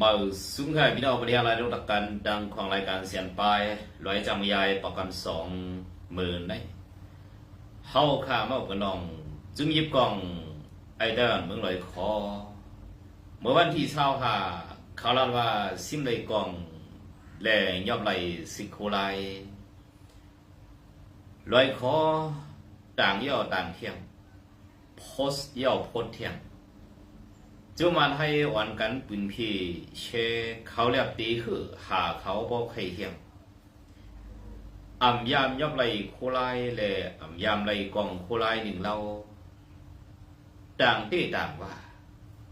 มาสุงให้พี่น้องประเทศอะไรรู้จักกันดังของรายการเสียนปลายร้อยจำยายประกันสองหมื่นได้เฮาข้ามากับน้องจึงยิบกล่องไอเดินเมืองลอยคอ เมื่อวันที่เช้าหาเขาเล่าว่าซิมเลยกล่องและยอบไหลสิโคไลลอยคอต่างย่อต่างเที่ยงโพสย่อโพสเที่ยง จุมันให้วันกันปืนพี่เชเขาเรียบตีคือหาเขาบอกใครเฮียงอ่ำยามยอบไหลโคไลและอ่ำยามไหลกองโคไลหนึ่งเราต่างที่ต่างว่า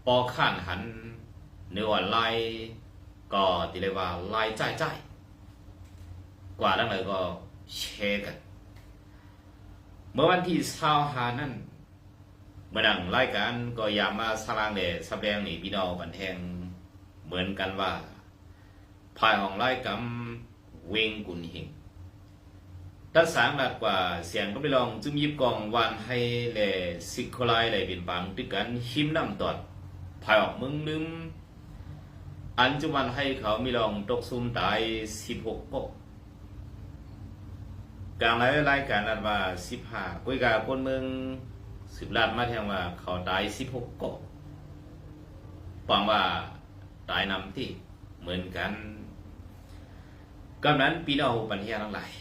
ปอข้านหันเนื้อลายก็ตีเลยว่าลายใจใจกว่านั้นเลยก็เชกัน เมื่อวันที่เช้าหานั้น มื่อดังรายการก็อยากมาสร้างเดแสดงนี่พี่น้องบันเทงเหมือนกันว่าภายของรายการเวงกุนหิงถ้าสางหลักกว่าเสียงก็ไปลองจุ่มยิบกองวันให้แลสิกโคไลเลยเป็นปังตึกกันหิมน้ำตอดภายออกมึงนึมอันจุมันให้เขามีลองตกซุ่มตายสิบหกกกลางรายการนั้นว่าสิบห้ากุยกาคนเมือง สิบลานมาแทงว่าเขาตายสิบหกกบฟังว่าตายนำที่เหมือนกันกำนั้นปีนเอาปัญญาทั้งหลาย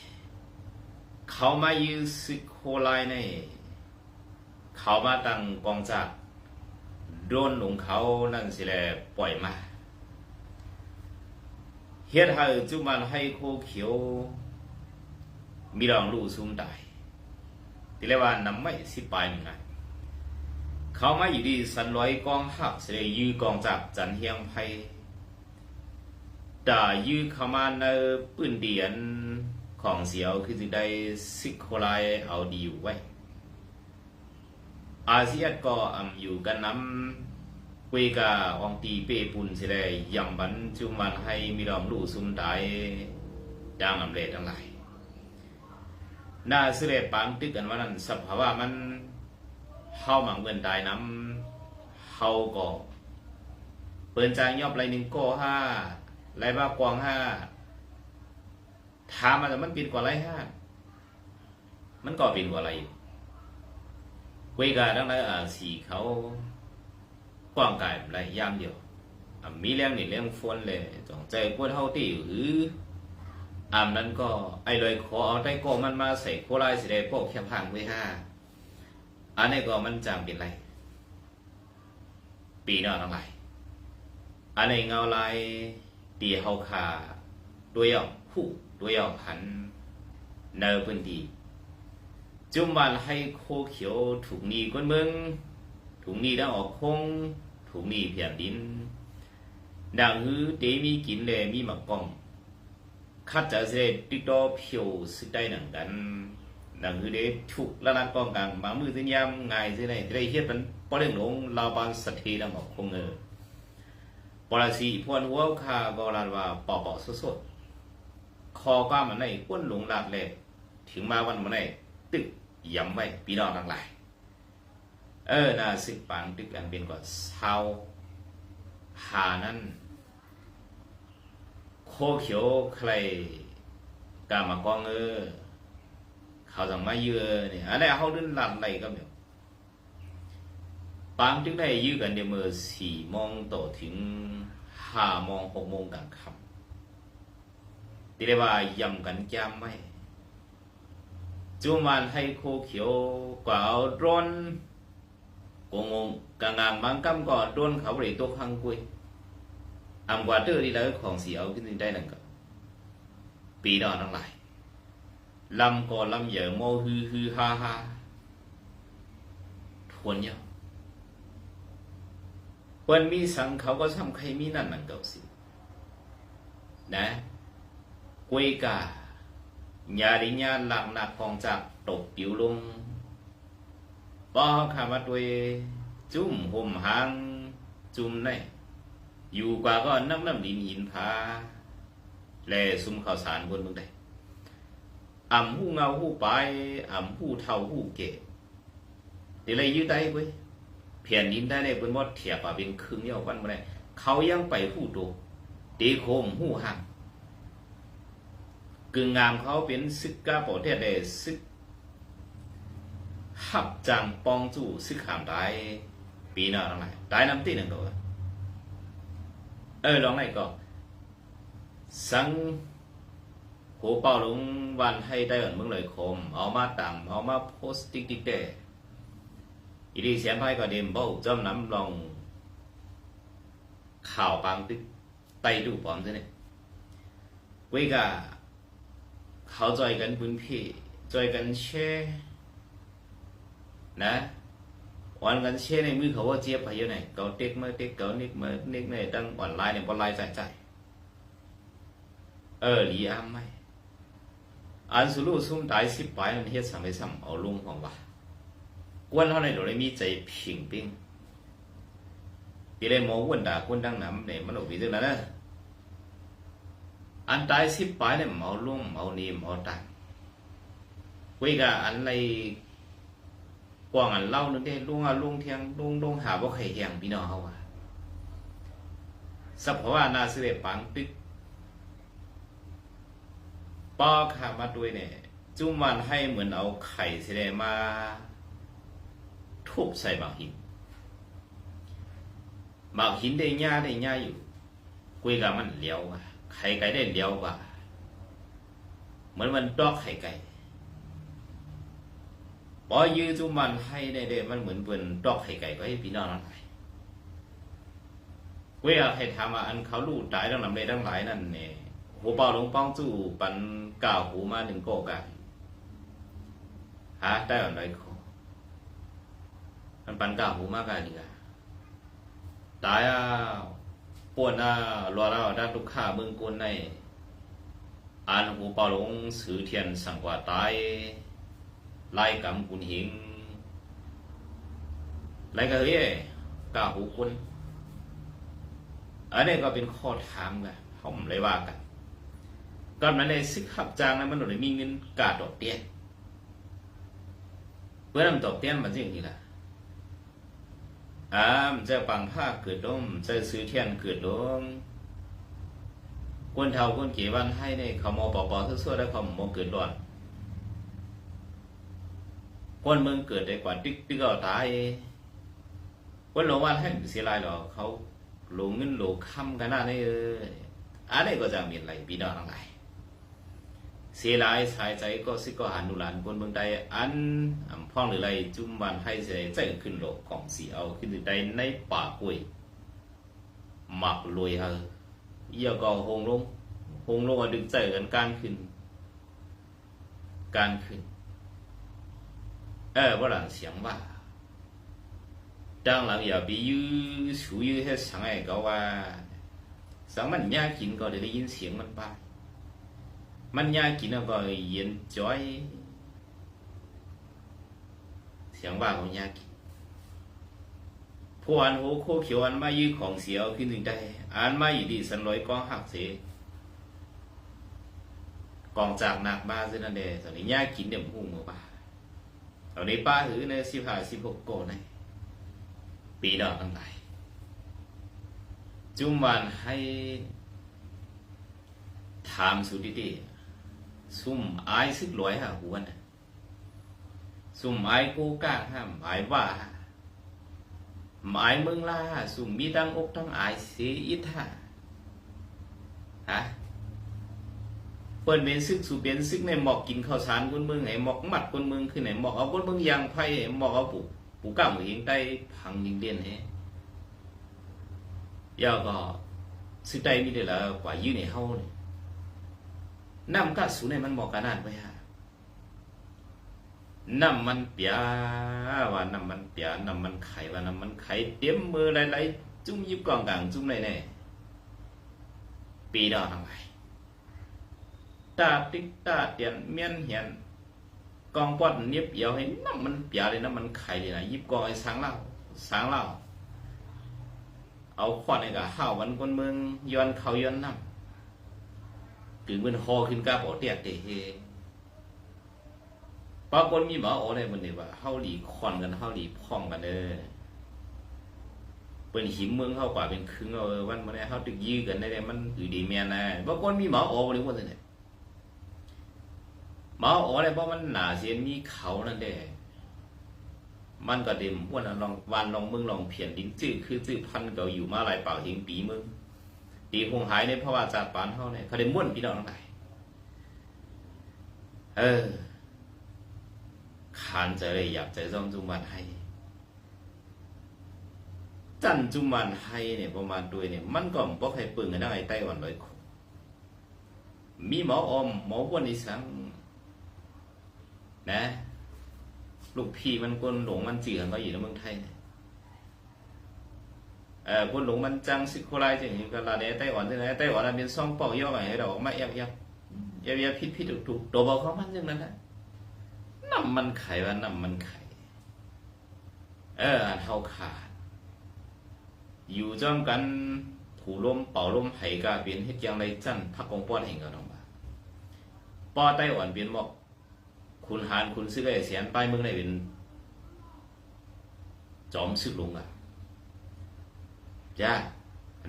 เขามายืสิโคไลในเขามาตั้งกองจากโดนหลงเขานั่นสิแหละปล่อยมาเฮ็ดให้จุมันให้โคเขียว มีรองลู่ซุ่มตายที่เรียกว่าน้ำไม่สิปลายหนึ่งไง เขามาอยู่ดีสันร้อยกองหักเสดยื้อกองจากจันเฮียงไพด่ายื้อเข้ามาในปืนเดียนของเสียวคือจะได้ซิกโคไลเอาดีอยู่ไว้ อาเซียนก็อำอยู่กันน้ำคุยกาอองตีเปปุนเสไดยำบันจุมันให้มีรอมลู่ซุมตายดังอำเลทั้งหลายน่าเสด็จปางตึกกันว่านั้นสภาวะมัน เฮาหมังเงินตายน้ำเฮาก็เปินใจยอบไรหนึ่งก็ห้าไรบ้ากวางห้าถามมาแต่มันปินกว่าไรห้ามันก็ปินกว่าไรเวกาดังนั้นอ่าสีเขากว้างกายไรยามเดียวมีเรื่องนี่เรื่องฟนเลยจงใจพวดเฮาตีหรืออามนั้นก็ไอ้เลยขอเอาได้ก็มันมาใส่โคไลสิได้พวกแคมพังไว้ห้า อันนี้ก็มันจำเป็นไรปีนอทั้งหลายอันนี้เงาลายตีเฮาคาด้วยเอาผู้ด้วยเอาหันเนอพื้นที่จุ่มวันให้โคเขียวถูกหนีก้นเมืองถูกหนีดังออกคงถูกหนีเพียนดินดังฮือเตมีกินเลยมีมักกองคัดจะเสด็จติดต่อเพียวสิได้หนังกัน หนังคือเด็ถูกละนักป้องกันมามือสิยามง่ายสิได้ที่ได้เฮ็ดเป็นปอเรื่องหลงลาบางสัตทีดังออกคงเออปราสีพวนหัวคาก็ลานว่าปอปอสดๆคอก็มันในก้นหลงลาดเลยถึงมาวันมันในตึกย้ำไว้พี่น้องทั้งหลายเออน่าสึกปังตึกอันเป็นก็เศร้าหานั้นโคเขียวใครกามากองเออ เขาสั่งมาเยอะเนี่ยอันนี้เขาเดินหลับไหนก็มีปังจึงได้ยื้อกันเดี๋ยวมือสี่โมงต่อถึงห้าโมงหกโมงกลางค่ำที่เรียกว่ายำกันจำไม่จุมันให้โคเขียวกว่าเอาร้อนกงงกลางงางบางกำก็ร้อนเขาบริตัวข้างกุยอำกว่าเตอร์ที่แล้วของเสียวขึ้นได้หนึ่งกับปีดอนทั้งหลาย ลำก็ลำเหยอโมฮือฮือฮาฮาทวนเยอะวันมีสังเขาก็ทำใครมีนั่นนั่นเก่าสินะกวยกาญาดิญาหลักหนักของจากตกปิวลงป้อขามาด้วย จุ่มห่มหาง จุ่มในอยู่กว่าก็น้ำน้ำดินหินผาแลซุ่มข้าวสารบนเมืองใด อ่ำหูเงาหูปลายอ่ำหูเท่าหูเกะเดี๋ยวเลยยืดได้เว้ยเพียนดินได้เลยบนมดเทียบว่าเป็นครึ่งเดียวกันมาเลยเขายังไปหู้โตตีโคมหู้ห่างกึ่งงามเขาเป็นซึกกาประเทศได้ซึกหับจังปองจู่ซึกขามได้ปีหน้าทั้งหลายได้น้ำตีหนึ่งตัวเออลองไหนก็สัง หัวเป่าลงวันให้ได้เหมือนเมืองเลยคม เอามาต่ำเอามาโพสต์ติ๊กติ๊กได้อีดีเสียนไพ่ก็เดมเบ้าจำน้ำลอง ข่าวบางตึกไตดูปอมซะเนี่ยเวยกาเขาจอยกันพื้นที่จอยกันแช่นะวันกันแช่ในมือเขาว่าเจี๊ยบไปเยอะไหนเขาเต็กมาเต็กเขาเน็กมาเน็กในตั้งออนไลน์เนี่ยบอลไลน์จ่ายจ่ายเออหลีอ้ามไม่ อันสุลูซุ่มได้สิบไปนันเฮ็ดสังไสัมเอาลุงของว่ากวนเขาในหนูได้มีใจผิงปิ้งปีเลยมอวนด่าคนดังน้ำเนี่ยมันออกวีตึงนั้นนะอันตายสิบไปเนี่ยเอาลุ่เอานีเอาตังคุยกับอันในกว่างอันเล่านึงเด้ลุงอะลุงเทียงลุงลุงหาว่าใครเฮียงพี่น้องเขาว่าสับเพาะว่านาสิเปังปิ๊ก ป้อขามาด้วยเนี่ย จุ้มันให้เหมือนเอาไข่ sẽ để mà ทุบใส่บางหินหมากหินได้หญ้าได้หญ้าอยู่กุยกับมันเลี้ยวว่ะไข่ไก่ได้เลี้ยวกว่าเหมือนมันดอกไข่ไก่พอยื้อจุมันให้ได้เด้มันเหมือนเป็นดอกไข่ไก่ก็ให้พี่น้องนั่นไงกุยเอาให้ทำว่าอันเขาลู่ตายทั้งลำเลยทั้งหลายนั่นเนี่ย หัวเป่าหลงป้องจู่ปันก่าวหูมาหนึ่งโกกันหาได้อันไรเขามันปันก่าวหูมากกันดีกว่าตายอะปวนอะรอเราด้านลูกค้าเมืองกวนในอ่านหูเป่าหลงสือเทียนสังกว่าตายไล่กำกุนหิงไล่ก็เฮ้ยกาหูคุณอันนี้ก็เป็นข้อถามกันผมเลยว่ากัน ก่อนมันได้ซึกขับจางนั้นมันหนูมีเงินกาดอกเตี้ยเพื่อนำดอกเตี้ยมันจะอย่างนี้แหละ à giờ bằng pha cửa đông giờ sứ thiên cửa đông quân thầu quân chỉ văn hay này เขามอปอปอทั่วๆได้เขามอเกิดร้อนคนเมืองเกิดได้กว่าติ๊กติ๊กก็ตายคนหลงวันให้เสียลายหรอเขาหลงเงินหลงคำกันหน้านี่เอออันนี้ก็จะมีอะไรพี่น้องทั้งหลาย เสียใจายสายใจก็สิก็หันดูหลานคนเมืองใดอันพ่องหรืออะไรจุ่มบานให้ใจใจขึ้นโลกของสีเอาขึ้นใดในป่ากล้วยหมักรวยเฮาเยี่ยก็หงลงหงลงอะดึงใจกันการขึ้น การขึ้น เออว่าหลังเสียงว่าดังหลังอย่าไปยื้อสูยื้อให้สังไอ้ก็ว่าสังมันยากินก็ได้ยินเสียงมันไป มันยากกินแล้วก็เย็นจ้อย เสียงว่าของยากกินพวกอันโหโคเขียวอันมายื้อของเสียเอาขึ้นถึงได้อันมาอยู่ดีสันร้อยกองหักเสียกองจากหนักบ้าซึ่งนั่นเองตอนนี้ยากกินเดี๋ยวหูมือบ้าตอนนี้ป้าหือในสิบห้าสิบหกโกในปีดอกทั้งหลายจุ่มวันให้ถามสุดดีๆ ซุ่มอายซึกรวยฮะหัวนะซุ่มอายกูกล้าห้ามหมายว่าหมายเมืองลาซุ่มมีทั้งอกทั้งอายเสียอิทาฮะเปิ้นเป็นซึกสู่เป็นซึกในหมอกกินข้าวสารคนเมืองไหนหมอกมัดคนเมืองคือไหนหมอกเอาคนเมืองยางไผ่หมอกเอาปูปูก้าหมูหิงได้พังยิงเดียนเฮยาวก็ซึกได้มีเดียวละกว่ายื้อในเฮาเนี่ย น้ำก็สูในมันบอกกันนั่นไปฮะน้ำมันเปียว่าน้ำมันเปียน้ำมันไข่ว่าน้ำมันไข่เตรียมมือไหลๆจุ่มยิบกองกลางจุ่มในแน่ปีดอกทั้งตาติ๊กตาเตียนเมียนเหียนกองปอดเนียบเหี่ยวให้น้ำมันเปียเลยน้ำมันไข่เลยนะยิบกองไอ้สังเล่าสังเล่าเอาขวดในกะห้าววันคนเมืองย้อนเขาย้อนน้ำ ถึงมันฮอขึ้นกาบอเตียเตเฮปรากฏมีหมาอ๋อในมันเนี่ยว่าเฮาหลีคอนกันเฮาหลีพ่องกันเด้อเป็นหิมเมืองเข้ากว่าเป็นครึ่งเอาวันมันเขาตึกยื้อกันได้มันอยู่ดีเมียนะบางคนมีหมอโอ้หรือว่าเนี่ยหมอโอ้เลยเพราะมันหนาเสียนมีเขานั่นเด้มันก็เต็มวันลองวันลองมึงลองเพียนดิ้งจื้อคือจื้อพันเก่าอยู่มาหลายเป่าหิงปีมึง ตีคงหายในพระว่าจาปานเขาเนี่ยเขาได้ม้วนพี่น้องทั้งหลายเออขานใจเลยอยากใจซ่อมจุมันให้ จันจุมันไฮเนี่ยประมาณด้วยเนี่ยมันก็บอกให้ปึงกันได้ไต้หวันเลยมีหมออมหมอวนอีสังนะ ลูกพี่มันคนหลงมันจีกันก็อยู่ในเมืองไทยเนี่ย เออคนหลงมันจังสิโคไลจังอย่างก็ลาเดไต้หวันที่ไหนไต้หวันมันเป็นซ่องเปอกย่อไงเราออกมาเอียบเอียบเยี่ยงพิษพิษถูกถูกตัวเบอกเขามันอย่างนั้นนะน้ำมันไข่ว่าน้ำมันไข่เออเท่าขาด อยู่จ้อมกันถูลมเป่าลมไผ่กาเปลี่ยนเฮ็ดย่างไรจันพักกองป้อนเองก็ต้องมาป้อไต้หวันเปลี่ยนบอกคุณหานคุณซื้อไอ้เสียนไปเมืองไหนเป็นจอมซึกลงอะ จ้า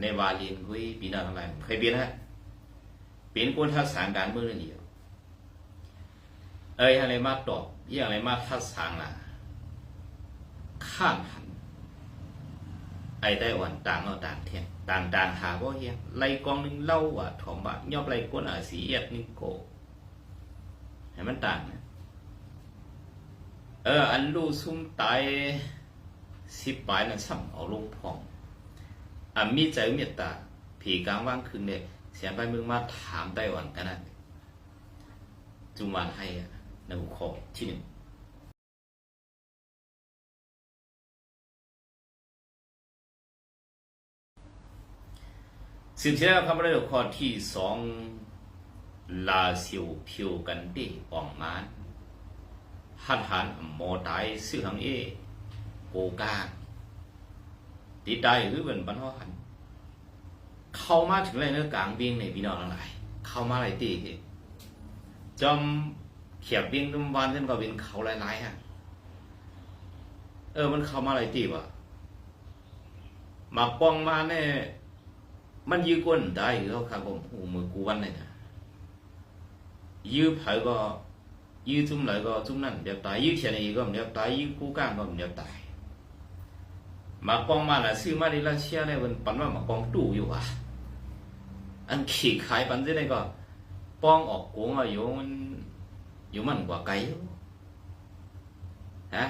ในวาลินคุยปีนาทั้งหลายเคยเปลี่ยนฮะเปลี่ยนคนทักษะการเมืองนี่เดียวเอ้ยอะไรมาตอบยี่อะไรมาทักษะล่ะข้ามหันไอ้ไต้หวันต่างเอาต่างเทียนต่างต่างหาบ่เฮียไล่กองนึงเล่าว่าถอมบะยอบไล่ก้นอาสีเอียดนึงโกให้มันต่างนะเอออันลูซุ่มตายสิบปลายนั่นซ้ำเอาลงพอง อันมีใจเมตตาผีกลางว่างคืนเนี่ยเสียไปมึงมาถามไต้หวันกันนะจุมวันให้อะในหัวข้อที่หนึ่งสืบเชื่อคำเรื่องข้อที่สองลาซิวพิวกันดีออกมาหันหันโมตายซื้อหังเอโกกา ตายหรือเป็นปัญหาหันเข้ามาถึงเลยเนื้อกลางเบียงในพี่น้องทั้งหลาย เข้ามาอะไรตีจอมเขียบเบียงทุมวันขึ้นก็เป็นเขาหลายๆฮะเออมันเข้ามาอะไรตีวะมาปองมาเนี่ยมันยื้อก้นได้เขาครับผมโอ้มือกูวันเลยนะยื้อไผ่ก็ยื้อจุ่มไหนก็จุ่มนั่นเดียวตายยื้อเขียนอีกก็เดียวตายยื้อกูก้างก็เดียวตาย มากองมาละซื้อมาดิละเชียเนี่ยมันปันว่ามากองตู้อยู่อะ อันขี่ขายปันที่ไหนก็ป้องออกโกงอะอยู่มันอยู่มันกว่าไก่ฮะ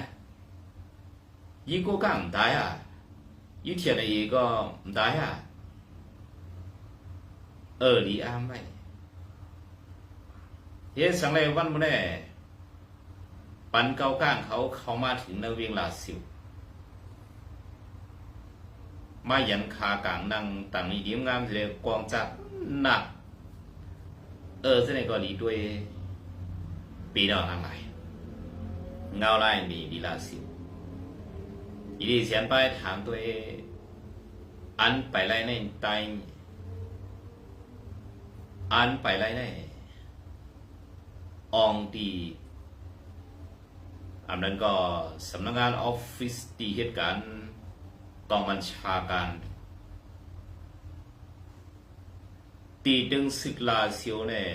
ยื้อกูก้างตายอะยื้อเขียนอีกก็ตายอะเออดีอามไม่เฮ็ดสังเลยวันมื้อนี้ปันเก้าก้างเขาเขามาถึงในเวียงลาสิว มายันคากลางนั่งต่างนี้ดีงามเลยกองจัดหนัก เออเส้นก็ดีด้วยปีนอกทางไหนเงาไล่ดีดีลาสิอีดีเสียนไปถามตัวเออันไปไล่ในไตอันไปไรแน่อองตีอันนั้นก็สำนักงานออฟฟิศตีเหตุการณ์ กองบัญชาการ ตีดึงศิกลาเซียวเนี่ย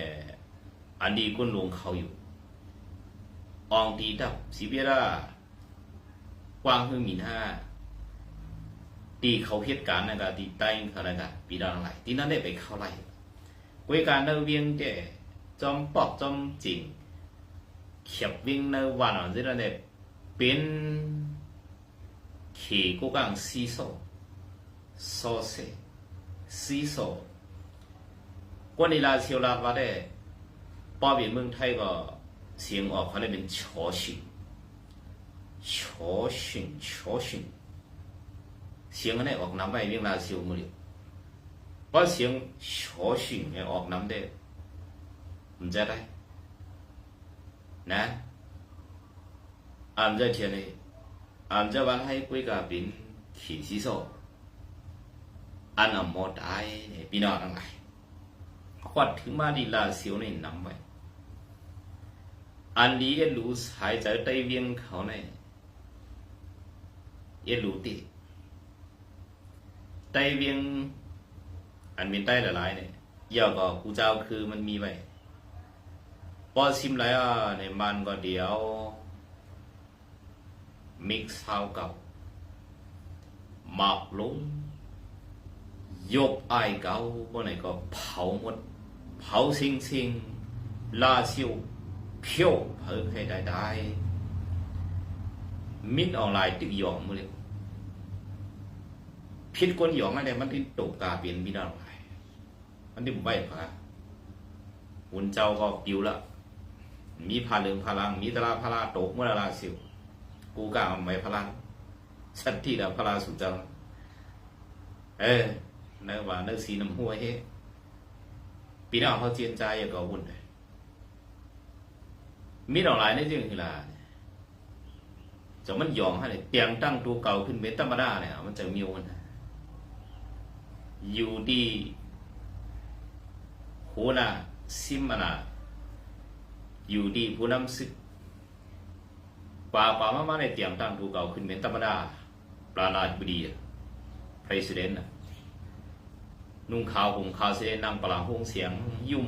อันดีก็ลงเขาอยู่อองตีดับสิเบียร่ากวางฮือหมินห้าตีเขาเหตุการณ์นะกะตีใต้เขาระกะปีดังไรตีนั้นได้ไปเข้าไรลกุยการเนเวียงเจจอมปอกจอมจริงเขียบวิ่งเนวันอะซึ่งนั่นเนี่ยเป็น จะวันให้กุยกับเป็นขี่ซีโซอันอะหมดไอ้เนี่ยพี่น้องทั้งหลายขวัดถึงมาดีลาเสียวนี่นำไปอั นนี้也รู้หายใจใต้เวียงเขาเนี่ย也รู้ติใต้เวียงอันเมียนใต้หลายๆเนี่ยเย่อก็กูเจ้าคือมันมีไว้พอซิมแล้วในมันก็เดี๋ยว มิกซ์เฮากับหมักลุงยบไอเก่าบ่ไหนก็เผาหมด เผาซิงซิงลาซิวเพียวเพิ่งให้ได้ได้มิดออนไลน์ตึกหยองมือเลยพิษคนหยองอะไรมันที่ตกตาเปลี่ยนมิดออนไลน์มันที่ผมไหวพระหุ่นเจ้าก็ปิวละมีพาเรืองพลังมีตลาพลาตกเมื่อลาสิว กูกล้าเอาไม่ พลังชัดที่ละพลา สุจัง เออ เนื้อ ว่า เนื้อ สี น้ำ หัว เฮ ปีน้าเขาเจียนใจอย่าก็วุ่นเลยมีดอกหลายในจึงคือลาจะมันยองให้เลยเตียงตั้งตัวเก่าขึ้นเมตธรรมดาเนี่ยมันจะมีวันอยู่ดีหัวหน้าซิมมานาอยู่ดีผู้นำซึก ป่าป่ามามาในเตรียมตั้งถูเก่าขึ้นเป็นธรรมดาปรานาธิบดี president น่ะนุ่งขาวห่มขาวเสด็จนั่งปลาหงเสียงยุ่ม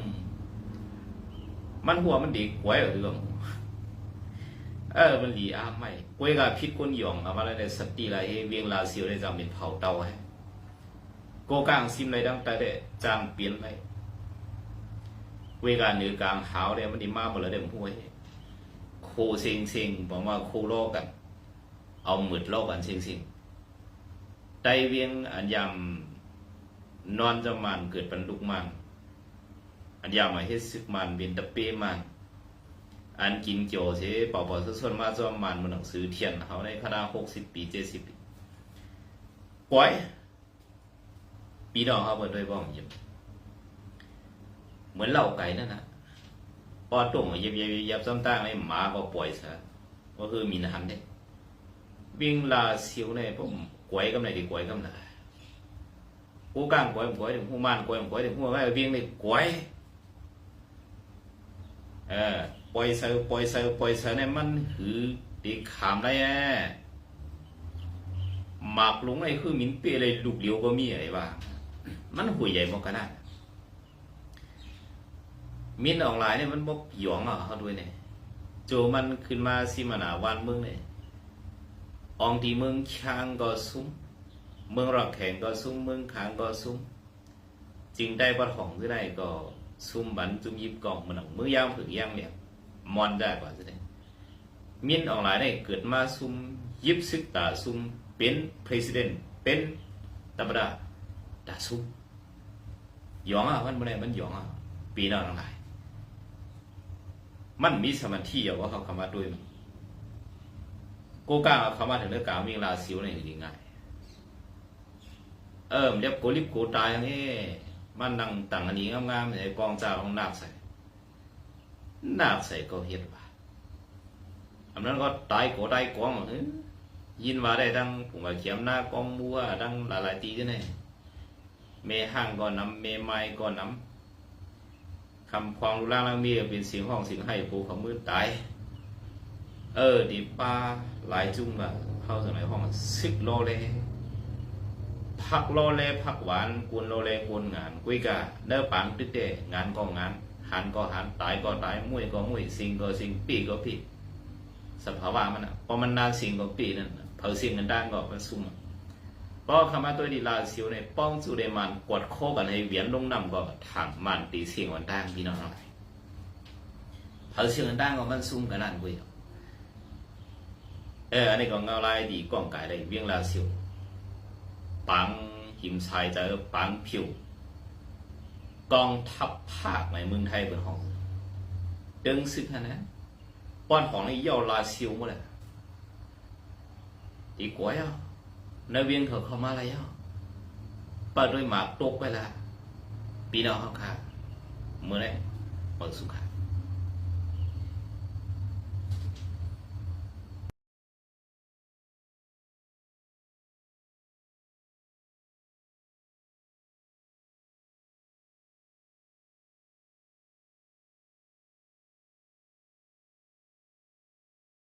มันหัวมันดีกวยเหรอเรื่องเออมันหลีอ้ามไม่กวยกับพิษคนหยองอามาแล้วในสติละเฮเวียงลาเซียวได้จำเป็นเผาเตาให้โกกางซิมเลยดังแต่เดจางเปลี่ยนเลยเวกาเหนือกลางหาวเนี่ยมันดีมากหมดเลยเด็มห้วย คเซ็งเซ็งบอกว่าโคโลกกัน เอาหมืดโลกกันเซ็งเซ็งไตเวียงอันยำนอนจะมันเกิดเป็นลูกมันอันยำมาเฮ็ดซึกมันเป็นตะเป้มันอันกินเกี่ยวเสปอปอส่วนมาจอมมันมันหนังสือเทียนเขาในคณะหกสิบปีเจ็ดสิบปีปล่อยปีดองเขาเปิดด้วยบ้องยิมเหมือนเหล่าไก่นั่นนะ พอตุ่มเย็บเย็บเย็บซ้ำตั้งเลยหมาก็ปล่อยซะก็คือมีน้ำเนี่ยวิ่งลาเสียวเนี่ยผมกวยกำไหนดีกวยกำไหนกูกลางกวยกวยถึงหูมันกวยกวยถึงหัวไว้วิ่งเลยกวยเออปล่อยเสือปล่อยเสือปล่อยเสือเนี่ยมันหือตีขามได้แอหมากลุงไอ้คือมินเปเลยลูกเลี้ยวก็มีอะไรบ้างมันหุ่ยใหญ่มากขนาด มินออนไลน์เนี่ยมันบกหยองอะเขาด้วยเนี่ยโจมันขึ้นมาสิมานาวันเมืองเนี่ยอองที่เมืองช้างก็ซุ้ม เมืองรอกแข่งก็ซุ้ม เมืองขางก็ซุ้มจริงได้ปัดของที่ไหนก็ซุ้มบันจุ่มยิบกล่องมันหนังมือยาวถึงย่างเนี่ยมอนได้กว่าที่ไหนมินออนไลน์เนี่ยเกิดมาซุ้มยิบซึกตาซุ้มเป็น president เป็นธรรมดาตาซุ้มหยองอะมันไม่ได้มันหยองอะปีหน้าทั้งหลาย มันมีสมาธิเอาว่าเขาคำว่าด้วยมันโกกาเอาคำว่าถึงเรื่องกาวมีลาซิวในยังไงเออมันเรียกโกลิบโกตายอย่างนี้มันนั่งต่างอันนี้งามๆไอ้กองเจ้าของนาคใส่นาคใส่ก็เฮ็ดว่าอันนั้นก็ตายโกตายกองเฮ้ยยินว่าได้ดังผมว่าเขียมหน้ากองบัวดังหลายๆตีด้วยเนี่ยเมห้างก็นำเมไม้ก็นำ คำความรู้ล่างล่างมีเป็นเสียงห้องเสียงให้ปูเขามืดตายเออดีป้าหลายจุ่มละเข้าสมัยห้องสิบโลเลพักโลเลพักหวานกวนโลเลกวนงานกุยกะเนื้อปังตึ๊ดเดงานก็งานหันก็หันตายก็ตายมุ้ยก็มุ้ยสิงก็สิงปีก็ปีสภาวะมันอะพอมันนานสิงก็ปีนั่นเผาสิงกันด้านก็มันซุ่มอะ เพราะคำว่าตัวดีลาซิวในป้องจูเดมันกดโคกันให้เวียนลงนำก็ถังมันตีเสียงวันด้านพี่น้องทั้งหลายเผาเสียงกันด้านก็มันซุ่มกันนั่นกุยเอออันนี้ก็เงาลายดีกล้องกายได้เวียงลาซิวปังหิมชายเจอปังผิวกองทัพภาคในเมืองไทยเป็นห้องดึงซึกนะป้อนของในเย่าลาซิวหมดเลยดีกว่าอะ ในเวียงเขาเข้ามาแล้วเปิดด้วยหมากตกไปละปีน้อเขาขาดเมื่อไรเปิดสุขา